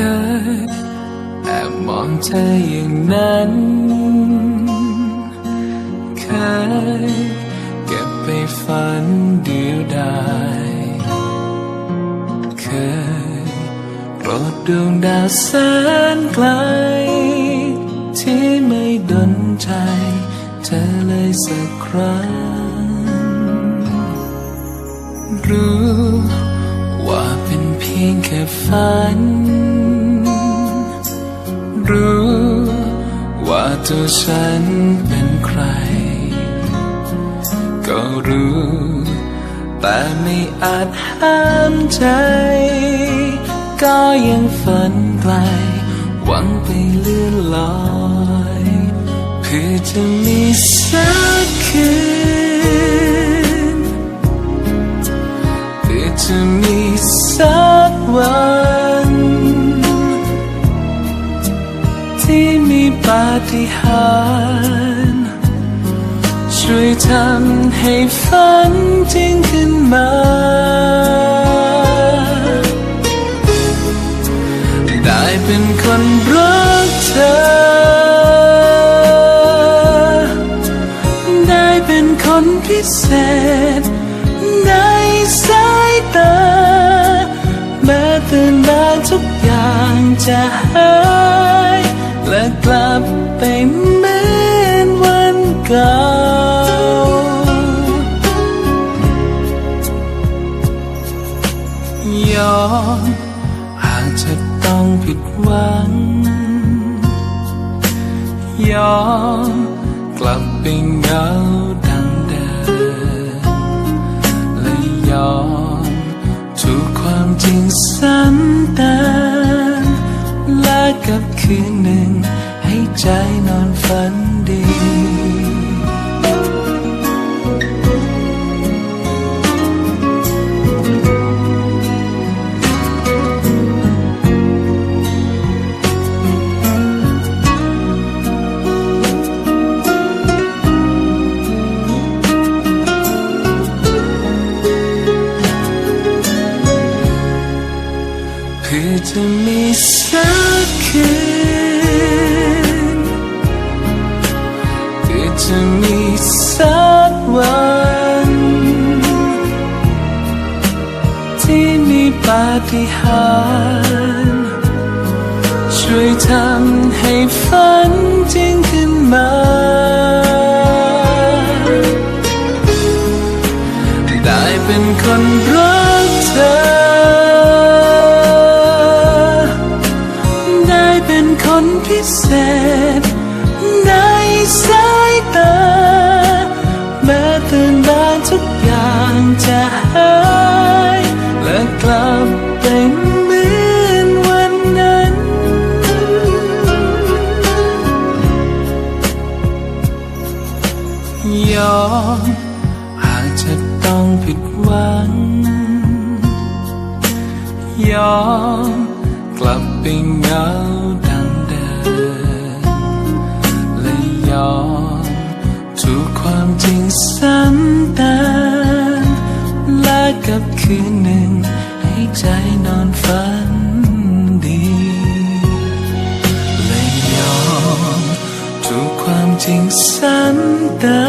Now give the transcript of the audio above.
เคยแอบมองเธออย่างนั้นเคยเก็บไปฝันเดียวดายเคยโปรดดวงดาวแสนไกล ที่ไม่ดนใจ เธอเลยสักครั้ง รู้ว่าเป็นเพียงแค่ฝัน รู้ ว่าตัวฉันเป็นใคร ก็รู้ แต่ไม่อาจห้ามใจ ก็ยังฝันไกล หวังไปเลื่อนลอย เพื่อจะมีสักคืน ฏิหารช่วยทำให้ฝันจริงขึ้นมา ได้เป็นคนรักเธอ ได้เป็นคนพิเศษ ในสายตา แม้ตื่นมาทุกอย่างจะหา ยอมอาจจะต้องผิดหวัง ยอมกลับไปเหงาดังเดิมและยอมถูกความจริงซ้ำเติมและกับคืนหนึ่งให้ใจนอนฝันดี พื่อจะมีสักคืนเพื่อจะมีสักวัน ที่มีปาฏิหาริย์ช่วยทำให้ฝันจริงขึ้นมาได้เป็นคนรัก นคนพิเศษ ในสายตา แม้ตื่นมาทุกอย่างจะหายและกลับไปเหมือนวันนั้น ยอมอาจจะต้องผิดหวัง ยอมกลับไปเหงา อมถูกความจริงซ้ำเติมและกับคืนหนึ่ง ให้ใจนอนฝันดีและยอมถูกความจริงซ้ำเติม